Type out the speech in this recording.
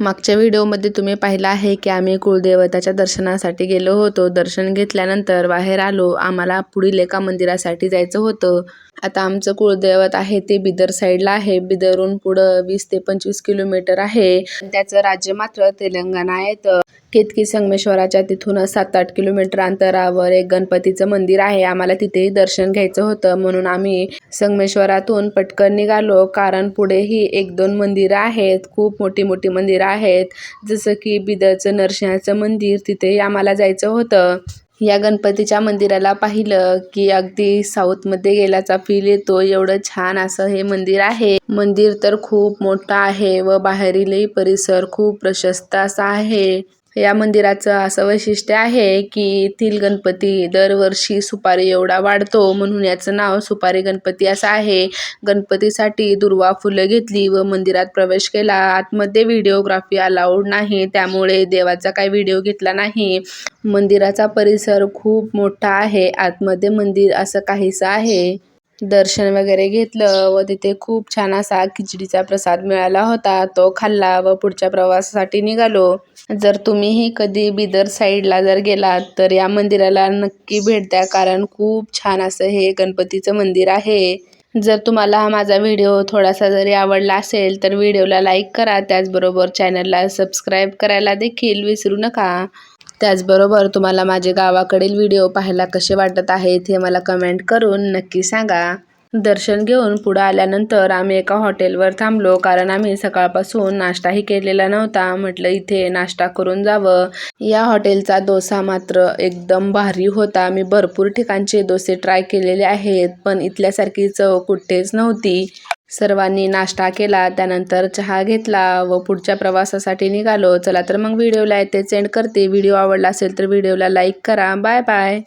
मागच्या व्हिडिओमध्ये तुम्ही पाहिलं आहे की आम्ही कुळदेवताच्या दर्शनासाठी गेलो होतो. दर्शन घेतल्यानंतर बाहेर आलो. आम्हाला पुढील एका मंदिरासाठी जायचं होतं. आता आमचं कुळदैवत आहे ते बिदर साईडला आहे. बिदरहून पुढं वीस ते पंचवीस किलोमीटर आहे. त्याचं राज्य मात्र तेलंगणा येतं केतकी संगमेश्वराच्या तिथून सात आठ किलोमीटर अंतरावर एक गणपतीचं मंदिर आहे. आम्हाला तिथेही दर्शन घ्यायचं होतं. म्हणून आम्ही संगमेश्वरातून पटकन निघालो. कारण पुढेही एक दोन मंदिरं आहेत. खूप मोठी मोठी मंदिरं आहेत. जसं की बिदरचं नरसिंहाचं मंदिर. तिथेही आम्हाला जायचं होतं. या गणपतीच्या मंदिराला पाहिलं की अगदी साऊथमध्ये गेल्याचा फील येतो. एवढं छान असं हे मंदिर आहे. मंदिर तर खूप मोठं आहे व बाहेरीलही परिसर खूप प्रशस्त असा आहे. या मंदिराचं असं वैशिष्ट्य आहे की येथील गणपती दरवर्षी सुपारी एवढा वाढतो. म्हणून याचं नाव सुपारी गणपती असं आहे. गणपतीसाठी दुर्वा फुलं घेतली व मंदिरात प्रवेश केला. आतमध्ये व्हिडिओग्राफी अलाउड नाही. त्यामुळे देवाचा काही व्हिडिओ घेतला नाही. मंदिराचा परिसर खूप मोठा आहे. आतमध्ये मंदिर असं काहीसं आहे. दर्शन वगैरे घेतलं व तिथे खूप छान असा खिचडीचा प्रसाद मिळाला होता. तो खाल्ला व पुढच्या प्रवासासाठी निघालो. जर तुम्हीही कधी बिदर साईडला जर गेलात तर या मंदिराला नक्की भेट द्या कारण खूप छान असं हे गणपतीचं मंदिर आहे. जर तुम्हाला हा माझा व्हिडिओ थोडासा जरी आवडला असेल तर व्हिडिओला लाईक करा. त्याचबरोबर चॅनलला सबस्क्राईब करायला देखील विसरू नका. त्याचबरोबर तुम्हाला माझे गावाकडील व्हिडिओ पाहायला कसे वाटत आहेत हे मला कमेंट करून नक्की सांगा. दर्शन घेऊन पुढं आल्यानंतर आम्ही एका हॉटेलवर थांबलो कारण आम्ही सकाळपासून नाश्ताही केलेला नव्हता. म्हटलं इथे नाश्ता करून जावं. या हॉटेलचा डोसा मात्र एकदम भारी होता. मी भरपूर ठिकाणचे डोसे ट्राय केलेले आहेत पण इथल्यासारखी चव कुठेच नव्हती. सर्वांनी नाश्ता केला त्यानंतर चहा घेतला व पुढच्या प्रवासासाठी निघालो. चला तर मग व्हिडिओला येते सेंड करते. व्हिडिओ आवडला असेल तर व्हिडिओला लाईक करा. Bye bye.